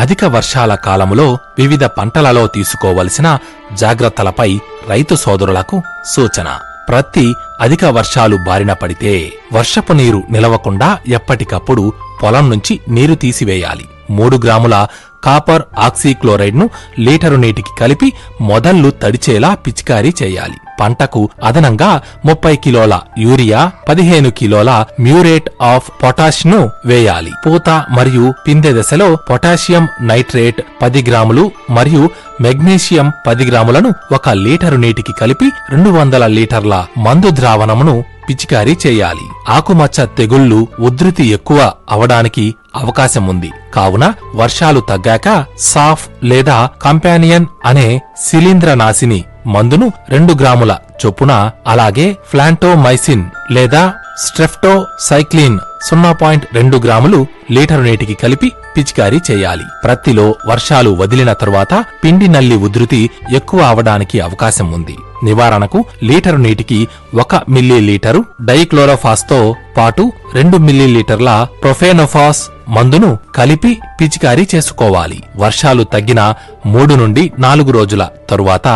అధిక వర్షాల కాలములో వివిధ పంటలలో తీసుకోవలసిన జాగ్రత్తలపై రైతు సోదరులకు సూచన. ప్రతి అధిక వర్షాలు బారిన పడితే వర్షపు నీరు నిలవకుండా ఎప్పటికప్పుడు పొలం నుంచి నీరు తీసివేయాలి. మూడు గ్రాముల కాపర్ ఆక్సీక్లోరైడ్ను లీటరు నీటికి కలిపి మొదళ్ళు తడిచేలా పిచికారీ చేయాలి. పంటకు అదనంగా ముప్పై కిలోల యూరియా పదిహేను కిలోల మ్యూరేట్ ఆఫ్ పొటాష్ను వేయాలి. పూత మరియు పిందె దశలో పొటాషియం నైట్రేట్ పది గ్రాములు మరియు మెగ్నీషియం పది గ్రాములను ఒక లీటరు నీటికి కలిపి రెండు వందల లీటర్ల మందు ద్రావణమును పిచికారీ చేయాలి. ఆకుమచ్చ తెగుళ్ళు ఉధృతి ఎక్కువ అవడానికి అవకాశం ఉంది కావున వర్షాలు తగ్గాక సాఫ్ లేదా కంపానియన్ అనే శిలీంద్రనాశిని మందును రెండు గ్రాముల చొప్పున అలాగే ఫ్లాంటోమైసిన్ లేదా స్ట్రెఫ్టోసైక్లిన్ సున్నా పాయింట్ రెండు గ్రాములు లీటరు నీటికి కలిపి పిచికారీ చేయాలి. ప్రత్తిలో వర్షాలు వదిలిన తరువాత పిండి నల్లి ఉధృతి ఎక్కువ అవడానికి అవకాశం ఉంది. నివారణకు లీటరు నీటికి ఒక మిల్లీ లీటరు డైక్లోరోఫాస్తో పాటు రెండు మిల్లీ లీటర్ల ప్రొఫెనోఫాస్ మందును కలిపి పిచికారీ చేసుకోవాలి. వర్షాలు తగ్గిన మూడు నుండి నాలుగు రోజుల తరువాత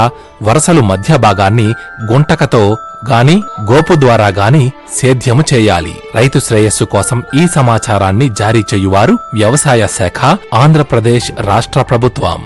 వరసలు మధ్య భాగాన్ని గుంటకతో గాని గోపు ద్వారా గాని సేద్యము చేయాలి. రైతు శ్రేయస్సు కోసం ఈ సమాచారాన్ని జారీ చేయువారు వ్యవసాయ శాఖ ఆంధ్రప్రదేశ్ రాష్ట్ర ప్రభుత్వం.